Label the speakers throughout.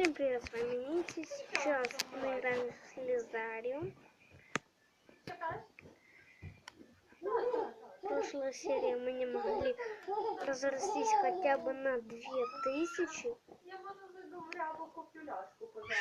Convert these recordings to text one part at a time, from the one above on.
Speaker 1: Всем привет, с вами Нити. Сейчас мы играем в Слизариум. В прошлой серии мы не могли разрастись хотя бы на 2000.
Speaker 2: Я куплю ляшку, пожалуйста.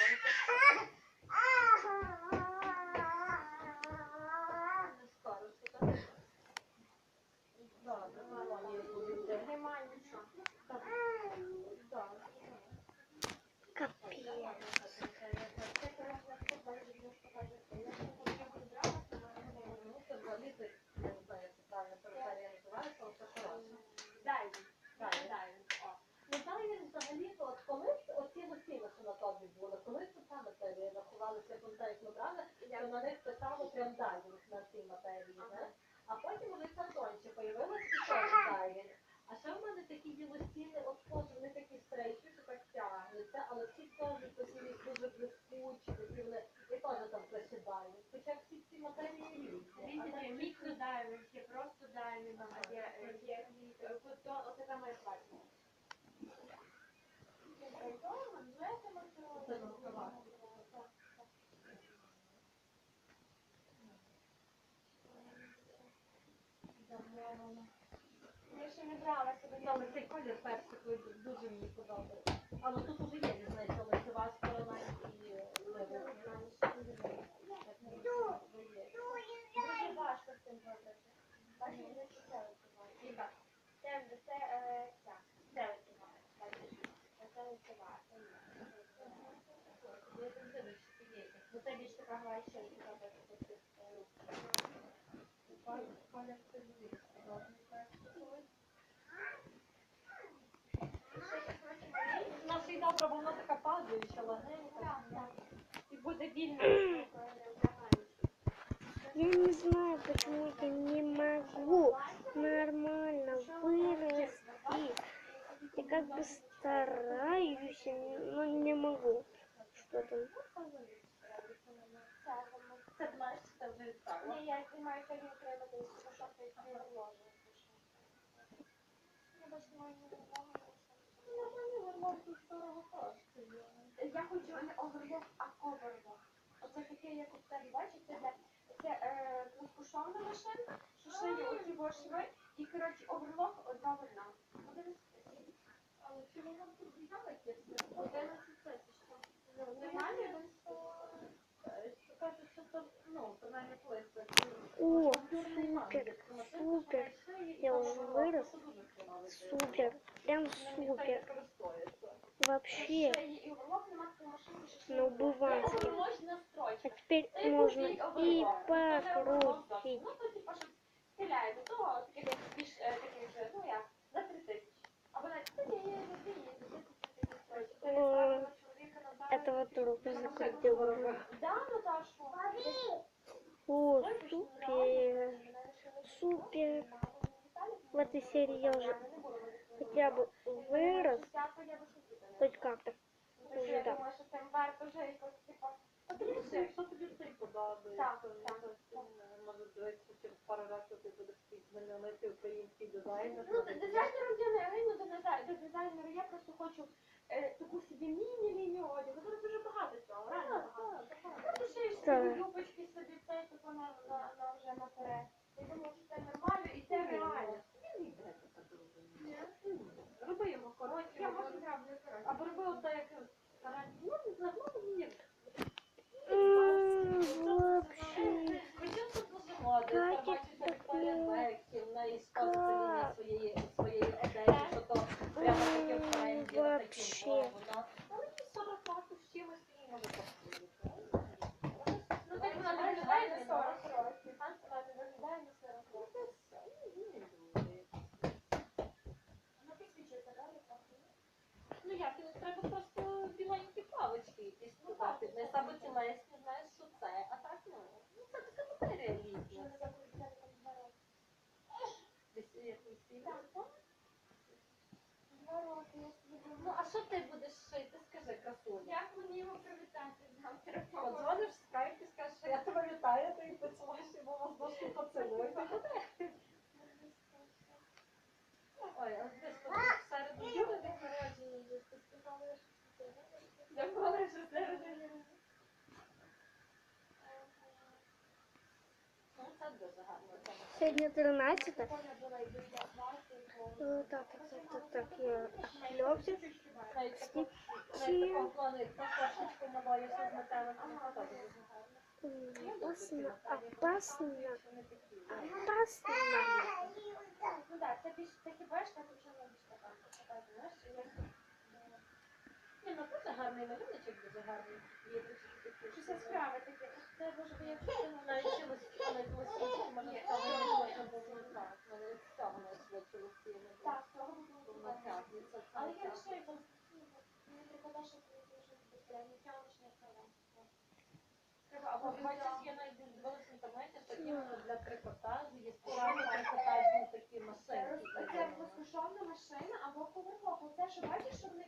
Speaker 2: Тебе рахувалися пам'ятаєш, то на них писало прям дайвінг на цій матерії, знаєш? А потім у них на тонче появилось і теж дайвінг. А ще в мене такі є листини, от теж вони такі стрейчі, що так тягнуться, але всі теж такі дуже блискучі, такі вони, і теж там присідають. Хоча всі ці матерії різні.
Speaker 3: Є мікродайвінг, є просто дайвінг, а є, е, є, е, от то- оце там моя платье.
Speaker 2: Це на словах.
Speaker 3: Я ще не
Speaker 2: Але цей колір персиковий дуже мені подобається. Але тут уже є різниця лицева сторона і лева.
Speaker 3: Дуже важко з цим робити. Бачиш, не це Це, е, це лицева. Це лицева. Бо це більш така гладша, така, е,
Speaker 2: Колір це дуже У
Speaker 1: Я не знаю, почему я не могу нормально вырасти. Я как бы стараюсь, но не могу. Что там?
Speaker 2: Це знаєш, це вже так.
Speaker 3: Ні, я знімаю сьогодні треба десь, тому що це не вложу. Я бачу, маю не
Speaker 2: Нормальний верлок дорого коштує.
Speaker 3: Я хочу не оверлок, а коверлок. Оце таке, як у тебе, бачиш, це де це е, розкушована машина, що ще є оці во шви, і, коротше, оверлок одна вольна. Подивись,
Speaker 2: Але чи воно тут взяла якесь?
Speaker 3: 11 тисяч. Ну, нормально, він
Speaker 2: Що кажуть, що то, ну, принаймні плисти.
Speaker 1: О, супер, супер. Я уже вырос. Супер, прям супер. Вообще,
Speaker 3: ще є і оверлок, нема такої машини, що ще
Speaker 1: на
Speaker 3: є.
Speaker 1: убыванке.
Speaker 3: Можна строчка.
Speaker 1: А теперь можно и покрутить.
Speaker 3: Ну, то, типа, щоб стріляє до того, таких як більш е, таких же, ну як, за три тисячі. Або навіть, та ні, є, є, є, є, є, є, є,
Speaker 1: О, Этого трупа закрутила.
Speaker 3: Да, Наташу?
Speaker 1: О, супер. Супер. В этой серии я уже хотя бы вырос. Хоть как-то. Уже
Speaker 3: Я
Speaker 1: да.
Speaker 3: Типа,
Speaker 2: Подивися, якщо тобі цей подобається,
Speaker 3: Так,
Speaker 2: то
Speaker 3: так,
Speaker 2: може, може дивитися через пару разів ти будеш знаменитий український дизайнер.
Speaker 3: Ну, дизайнером я не рину до дизай- до дизайнера, я просто хочу е, таку собі міні-лінію одягу. Зараз дуже багато цього, реально багато. Ну, ти шиєш
Speaker 1: Так.
Speaker 3: собі юбочки собі, це тако на, на, на вже наперед. Я думаю, що
Speaker 2: 哥 що ти будеш шити, скажи, красуня.
Speaker 3: Як мені його привітати завтра?
Speaker 2: Подзвониш в скайп скажеш, що я тебе вітаю, ти поцілуєш йому воздушну поцілуй. Ой, а ти ж в середу діли день ти сказала, що це.
Speaker 1: Я була,
Speaker 3: що це родина. Ну, це. Сьогодні
Speaker 1: 13. Так, так, так, так, так, я отвлекся. Стики. Опасно, опасно, опасно.
Speaker 3: Ну да, ти більше такі бачиш, так вже не більше така.
Speaker 2: Ні, ну просто гарний малюночок дуже гарний. Є дуже
Speaker 3: Щось яскраве таке. Це може би якщо
Speaker 2: навіть чимось, але якось можна сказати, що можна
Speaker 3: Але я все не прикладаю, що це дуже пряничне каленство. Треба. Це безкоштовна машина або поверхова. Те, що бачиш, що
Speaker 2: в
Speaker 3: них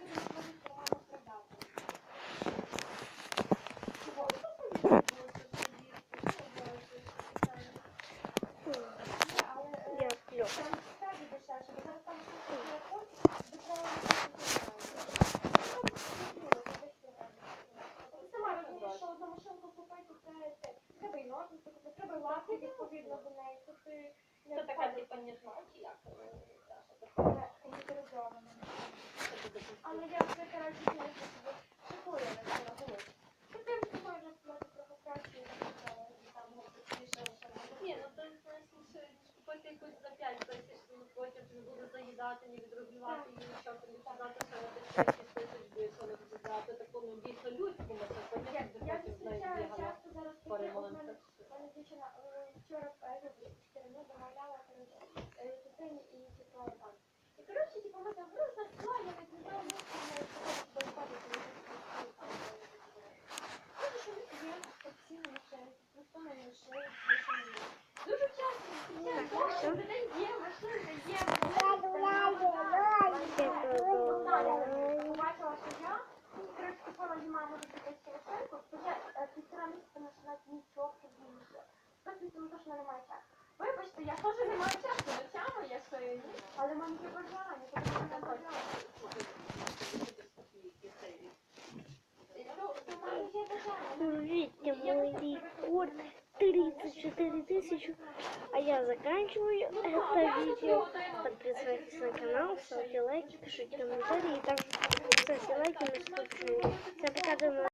Speaker 3: Але
Speaker 1: я
Speaker 3: вже коротше не
Speaker 2: Ні, ну то ну, купити якусь за 5 тисяч, потім не заїдати, не відробівати, нічого, не
Speaker 3: казати, що має бути таке оцінку, півтора місяця починати нічого більше. Просто що вона часу. Вибачте, я теж не маю часу ночами, я стою, але мені є бажання, я не бажання.
Speaker 1: 4 тысячи. А я заканчиваю это видео. Подписывайтесь на канал, ставьте лайки, пишите комментарии. И также ставьте лайки на что Всем пока, до новых